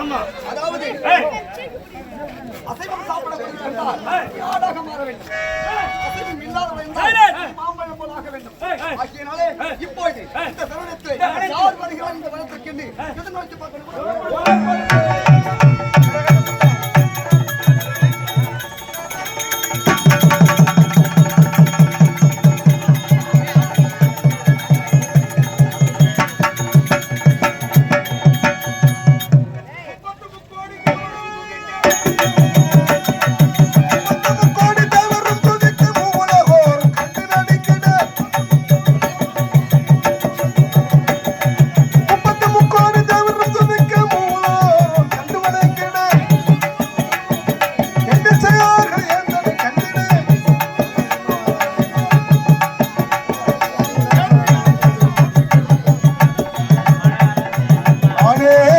ஆமா. அதாவது அசைவம் சாப்பிட வேண்டும் என்றால் யாராக மாற வேண்டும்? அசைவம் இல்லாதவன் என்றால். மாம்பழம் போல் ஆக வேண்டும். ஆகியனாலே இப்போது இந்த தருணத்தில் யார் வருகிறார் இந்த வனத்திற்கு எதிர்நோக்கி பார்க்கணும். আছে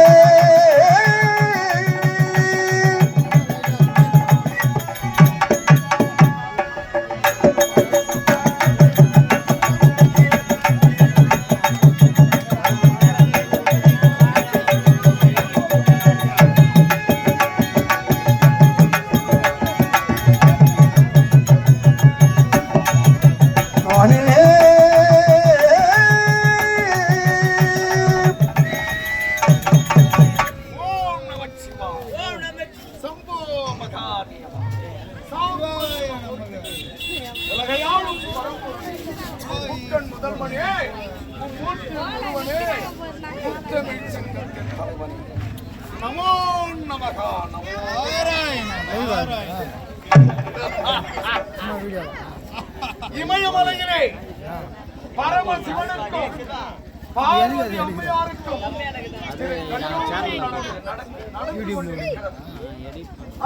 நமோ நமகா நமோ இமயமலையிலே பரமசிவனுக்கும் பார்வதி அம்மையாருக்கும்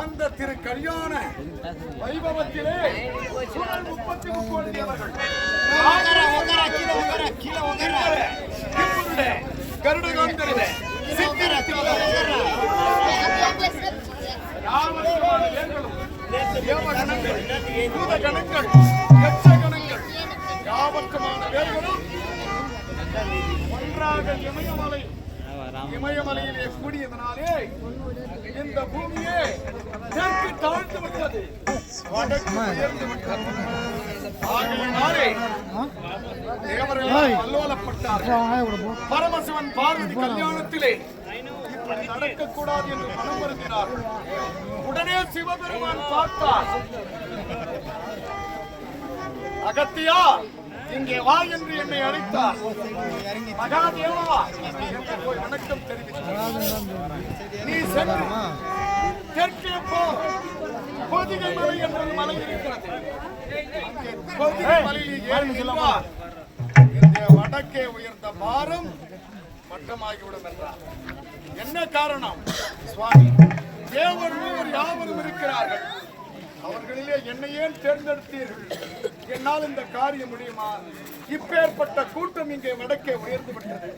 அந்த திரு கல்யாண வைபவத்திலே சுழல் முப்பத்தி முக்கோடி தேவர்கள். கிம்புருடே, வேர்களும் ஒன்றாக இமயமலை இமயமலையிலே கூடியதனாலே இந்த பூமியே தெற்கு தாழ்ந்து விட்டது வடக்கு உயர்ந்து விட்டது பரமசிவன் பார்வதி கல்யாணத்திலே நடக்கக்கூடாது என்று மனம் உடனே சிவபெருமான் பார்த்தார். அகத்தியா இங்கே வா என்று என்னை அழைத்தார். மகாதேவா போய் வணக்கம் தெரிவித்தார் நீ சென்று தெற்கே போ. பொதிகை மலை என்ற ஒரு மலை இருக்கிறது பொதிகை மலையில் ஏறி நின்றார் இந்த வடக்கே உயர்ந்த பாரம் மட்டமாகிவிடும் என்றார். என்ன காரணம்? சுவாமி தேவர் மூவர் யாவரும் இருக்கிறார்கள். அவர்களிலே என்னை ஏன் தேர்ந்தெடுத்தீர்கள்? என்னால் இந்த காரியம் முடியுமா? இப்பேற்பட்ட கூட்டம் இங்கே வடக்கே உயர்ந்து விட்டது.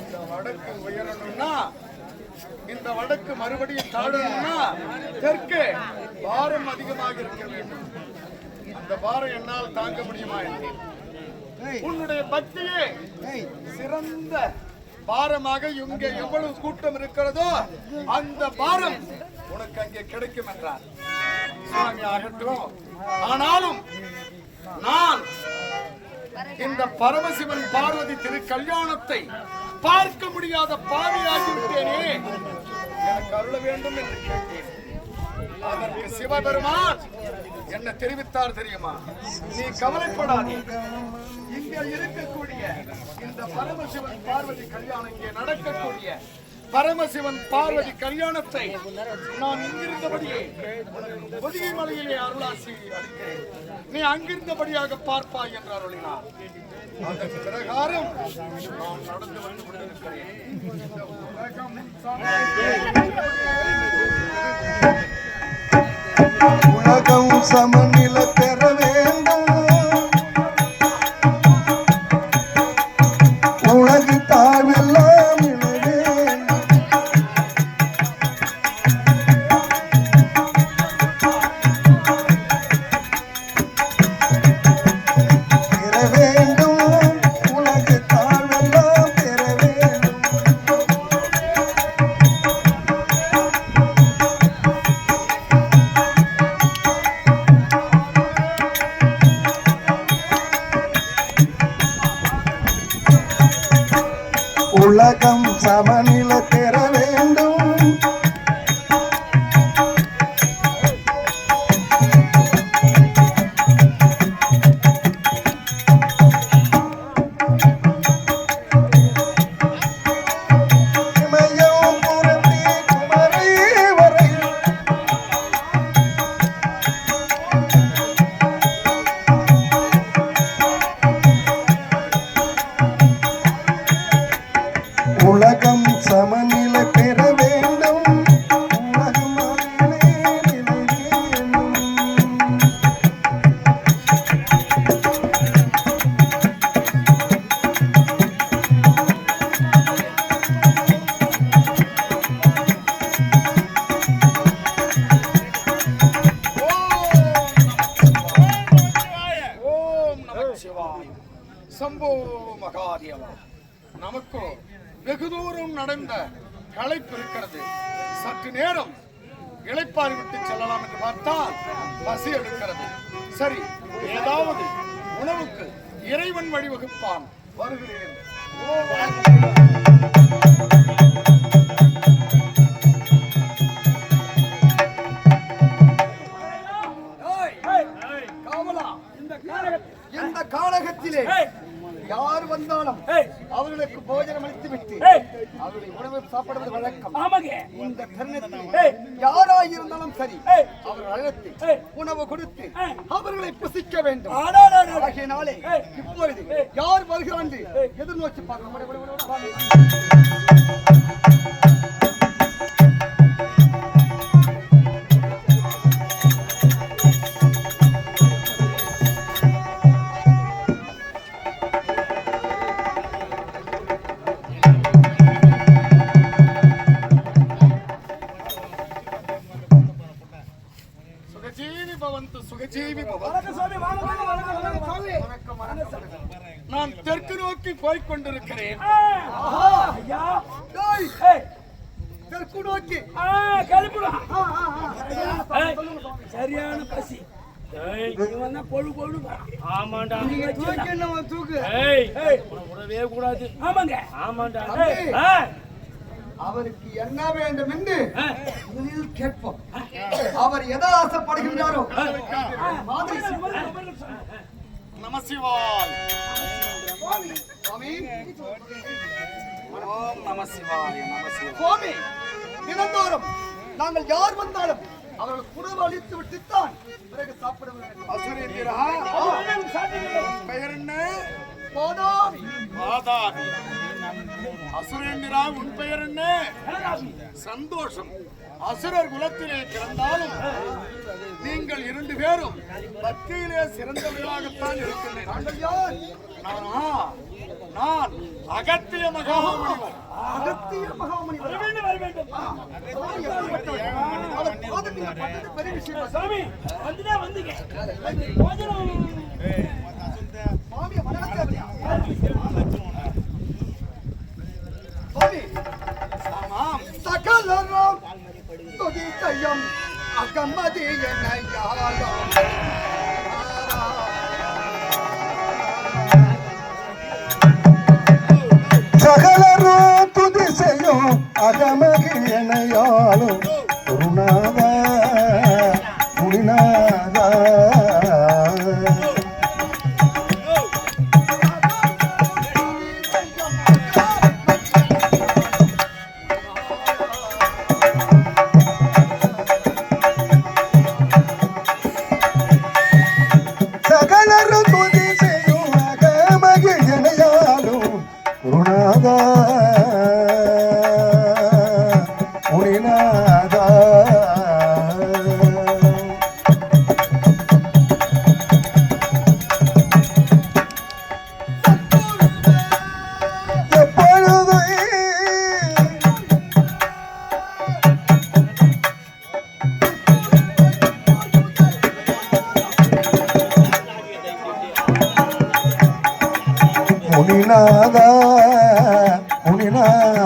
இந்த வடக்கு உயரணும்னா இந்த வடக்கு மறுபடியும் தாழணும்னா தெற்கே பாரம் அதிகமாக இருக்க வேண்டும். அந்த பாரம் என்னால் தாங்க முடியுமா உன்னுடைய பக்தியே சிறந்த பாரமாக இங்கே எவ்வளவு கூட்டம் இருக்கிறதோ அந்த பாரம் உனக்கு அங்கே கிடைக்கும் என்றார். சுவாமி ஆகட்டும். ஆனாலும் நான் இந்த பரமசிவன் பார்வதி திரு கல்யாணத்தை பார்க்க முடியாத பார்வையாகிவிட்டேனே எனக்கு அருள வேண்டும் என்று கேட்டேன். அதற்கு சிவபெருமான் என்ன தெரிவித்தார் தெரியுமா? நீ கவலைப்படாதே. இங்கே இருக்கக்கூடிய இந்த பரமசிவன் பார்வதி கல்யாணம் இங்கே நடக்கக்கூடிய பரமசிவன் பார்வதி கல்யாணத்தை நான் இங்கிருந்தபடியே பொதிகை மலையிலே அருளாசி நீ அங்கிருந்தபடியாக பார்ப்பாய் என்று அருளினார். அதன் பிரகாரம் நான் நடந்து வந்து கொண்டிருக்கிறேன். உலகம் சமன் வெகு நடந்த களைப்பு இருக்கிறது. சற்று நேரம் இழைப்பாறு விட்டு செல்லலாம் என்று பார்த்தால் பசி எடுக்கிறது. சரி ஏதாவது உணவுக்கு இறைவன் வழிவகுப்பான். வருகிறேன். அழைத்து உணவு கொடுத்து அவர்களை புசிக்க வேண்டும். ஆகையினாலே இப்பொழுது யார் வருகிறான் எதிர்நோக்கி பார்க்க நான் தெற்கு நோக்கி போய்க் கொண்டிருக்கிறேன். டேய், தெற்கு நோக்கி. சரியான பசி. கூடாது. ஆமாங்க. ஆமாண்டா. அவருக்கு என்ன வேண்டும் என்று முதலில் கேட்போம். அவர் எதை ஆசைப்படுகின்றாரோ மாதிரி நமசிவாய். ஓம் நமசிவாய நமசிவாய. சுவாமி தினந்தோறும் நாங்கள் யார் வந்தாலும் அவர்கள் உணவு அளித்து விட்டுத்தான் பிறகு சாப்பிட வேண்டும் அசுரேந்திரா பெயர் என்ன? போதாமி வாதாபி அசுரேந்திரா உன் பெயர் என்ன? சந்தோஷம். அசுரர் குலத்திலே பிறந்தாலும் நீங்கள் இரண்டு பேரும் பக்தியிலே சிறந்தவர்களாகத்தான் யார் நானா அகத்திய மகாமுனிவர் அகத்திய மகாமணி வர வேண்டும் பெரிய விஷயம் சாமி வந்துதான் வந்தீங்க. சுவாமி வணக்கம் அகமதி எனையாலும் முனிநாதா எப்பொழுது? முனிநாத.